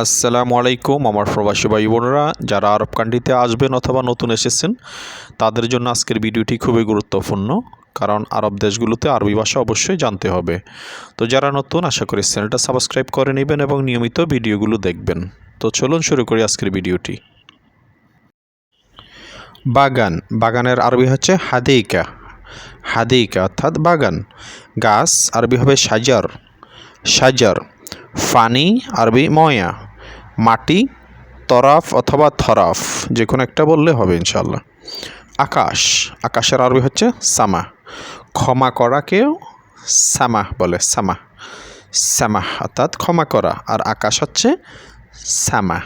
আসসালামু আলাইকুম আমার প্রবাসী ভাই বোনেরা, যারা আরব কান্ট্রিতে আসবেন অথবা নতুন এসেছেন, তাদের জন্য আজকের ভিডিওটি খুবই গুরুত্বপূর্ণ, কারণ আরব দেশগুলোতে আরবি ভাষা অবশ্যই জানতে হবে। তো যারা নতুন, আশা করি চ্যানেলটা সাবস্ক্রাইব করে নেবেন এবং নিয়মিত ভিডিওগুলো দেখবেন। তো চলুন শুরু করি আজকের ভিডিওটি। বাগান, বাগানের আরবি হচ্ছে হাদিকা। হাদিকা অর্থাৎ বাগান। গাছ, আরবি হবে সাজার। সাজার ফানি, আরবি ময়া, মাটি, তরাফ অথবা থরাফ যে কোনো একটা বললে হবে ইনশাল্লাহ আকাশ, আকাশের আরবি হচ্ছে সামা। ক্ষমা করাকেও সামাহ বলে, সামা। সামাহ অর্থাৎ ক্ষমা করা, আর আকাশ হচ্ছে সামা।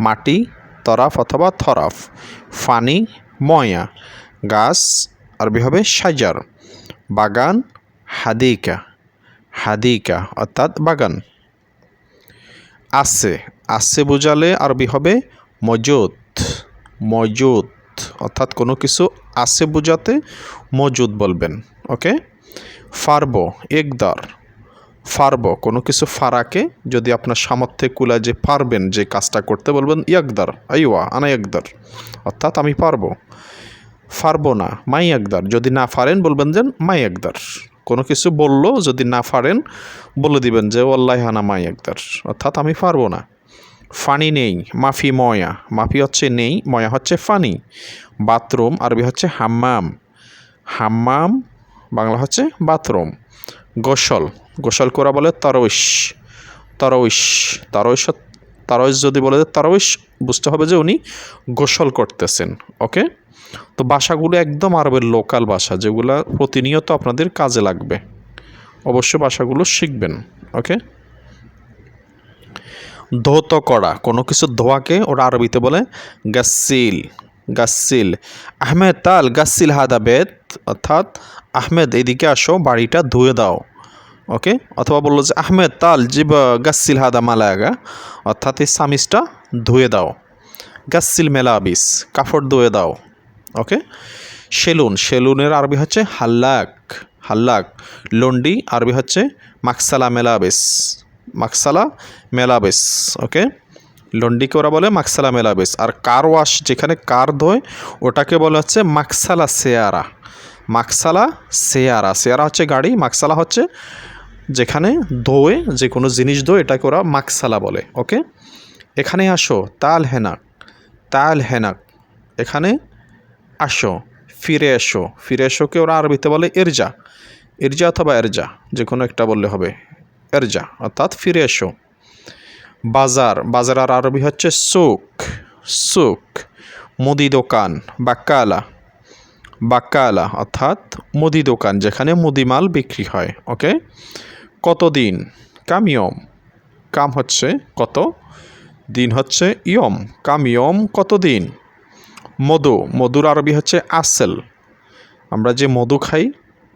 মাটি, তরাফ অথবা থরাফ। ফানি, ময়া। গাছ, আরবি হবে সাজার বাগান, হাদিকা। হাদিকা অর্থাৎ বাগান। আছে। আছে বোঝালে আরবি হবে মজুদ। মজুদ, অর্থাৎ কোনো কিছু আছে বোঝাতে মজুদ বলবেন ওকে ফারব, একদার। ফারব, কোনো কিছু ফারাকে যদি আপনার সামর্থ্যে কুলা যে পারবেন, যে কাজটা করতে বলবেন ইয়াকদার আইওয়া, আনা একদার, অর্থাৎ আমি পারব। ফারবো না, মাই একদার, যদি না পারেন বলবেন যে মাই একদার। কোনো কিছু বলল, যদি না পারেন বলে দিবেন যে ওল্লাহ হানা মাই একদার অর্থাৎ আমি পারব না। ফানি নেই, মাফি ময়া। মাফি হচ্ছে নেই, ময়া হচ্ছে ফানি। বাথরুম, আরবি হচ্ছে হাম্মাম। হাম্মাম, বাংলা হচ্ছে বাথরুম। গোসল গোসল করা বলে তরইশ তরইশ তরইশ তরইশ যদি বলে তরইশ বুঝতে হবে যে উনি গোসল করতেছেন, ওকে? তো বাসাগুলো একদম আরবের লোকাল বাসা, যেগুলো প্রতিনিয়ত আপনাদের কাজে লাগবে। অবশ্য বাসাগুলো শিখবেন ওকে ধৌত করা, কোনো কিছু ধোয়াকে ওরা আরবিতে বলে গাসিল গাসিল আহমেদ, তাল গাসিল হাদা বেদ অর্থাৎ আহমেদ, এদিকে আসো, বাড়িটা ধুয়ে দাও ওকে অথবা বলল যে, আহমেদ, তাল, জিব গাসিল হাদা মালাগা, অর্থাৎ এই সামিজটা ধুয়ে দাও। গাসিল মেলাবিস, কাপড় ধুয়ে দাও। ওকে সেলুন সেলুনের আরবি হচ্ছে হাল্লাক হাল্লাক। লন্ডি আরবি হচ্ছে মাকসালা মেলাবেস মাকসালা মেলাবেস ওকে লন্ডিকে ওরা বলে মাকসালা মেলাবেস। আর কার ওয়াশ, যেখানে কার ধোয়, ওটাকে বলা হচ্ছে মাকসালা সেয়ারা। মাকসালা সেয়ারা। সেয়ারা হচ্ছে গাড়ি, মাকসালা হচ্ছে যেখানে ধোয়ে যে কোনো জিনিস ধোয়, এটাকে ওরা মাকসালা বলে ওকে এখানে আসো তাল হেনাক তাল হেনাক এখানে আসো, ফিরে এসো। ফিরে এসোকে ওরা আরবিতে বলে এরজা এরজা অথবা এরজা যে কোনো একটা বললে হবে। এরজা, অর্থাৎ ফিরে এসো। বাজার বাজার আর আরবি হচ্ছে সুক সুক মুদি দোকান, বাক্কালা। বাক্কালা, অর্থাৎ মুদি দোকান, যেখানে মুদি মাল বিক্রি হয়, ওকে? কতদিন? কামিয়ম কাম হচ্ছে কত? দিন হচ্ছে ইয়ম। কামিয়ম কতদিন? মধু, মধুর আরবি হচ্ছে আসেল। আমরা যে মধু খাই,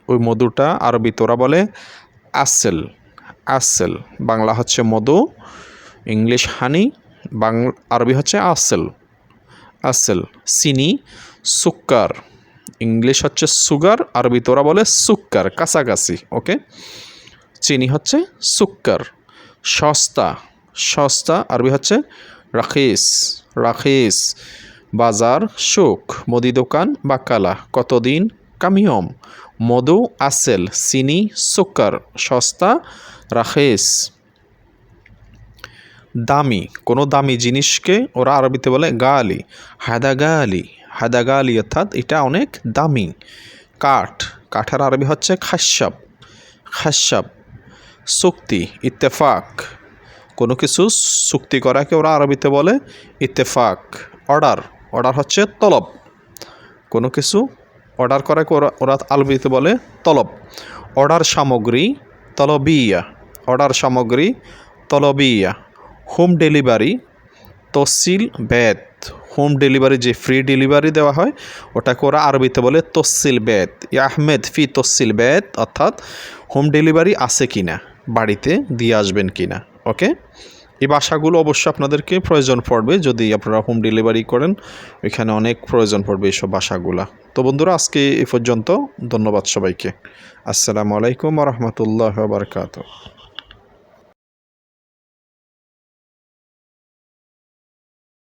ওই মধুটা আরবি তোরা বলে আসেল আসেল। বাংলা হচ্ছে মধু, ইংলিশ হানি বাংলা আরবি হচ্ছে আসেল আসেল। চিনি, সুক্কার। ইংলিশ হচ্ছে সুগার, আরবি তোরা বলে সুক্কার, কাছাকাছি, ওকে? চিনি হচ্ছে সুক্কার। সস্তা সস্তা, আরবি হচ্ছে রাখিস রাখিস। বাজার, সুখ, মুদি দোকান বাকালা কতদিন? কামিয়ম। মধু, আসেল, চিনি সুক্কার সস্তা রাখেস দামি, কোনো দামি জিনিসকে ওরা আরবিতে বলে গালি, হাদাগালি। হাদাগালি অর্থাৎ এটা অনেক দামি। কাঠ, কাঠের আরবি হচ্ছে খাসাব খাসাব চুক্তি, ইত্তেফাক। কোনো কিছু চুক্তি করাকে ওরা আরবিতে বলে ইত্তেফাক। অর্ডার। অর্ডার হচ্ছে তলব। কোনো কিছু অর্ডার করাকে ওরা ওরা আরবিতে বলে তলব। অর্ডার সামগ্রী তলবিয়া। অর্ডার সামগ্রী তলবিয়া। হোম ডেলিভারি তসিল বেদ। হোম ডেলিভারি যে ফ্রি ডেলিভারি দেওয়া হয়, ওটাকে ওরা আরবিতে বলে তসিল বেদ। আহমেদ ফি তসিল বেদ, অর্থাৎ হোম ডেলিভারি আছে কি না বাড়িতে দিয়ে আসবেন কিনা, ওকে? এই বাসাগুলো অবশ্যই আপনাদেরকে প্রয়োজন পড়বে যদি আপনারা হোম ডেলিভারি করেন, এখানে অনেক প্রয়োজন পড়বে এইসব বাসাগুলা। তো বন্ধুরা, আজকে এ পর্যন্ত, ধন্যবাদ সবাইকে। আসসালামু আলাইকুম রহমতুল্লাহ বারকাত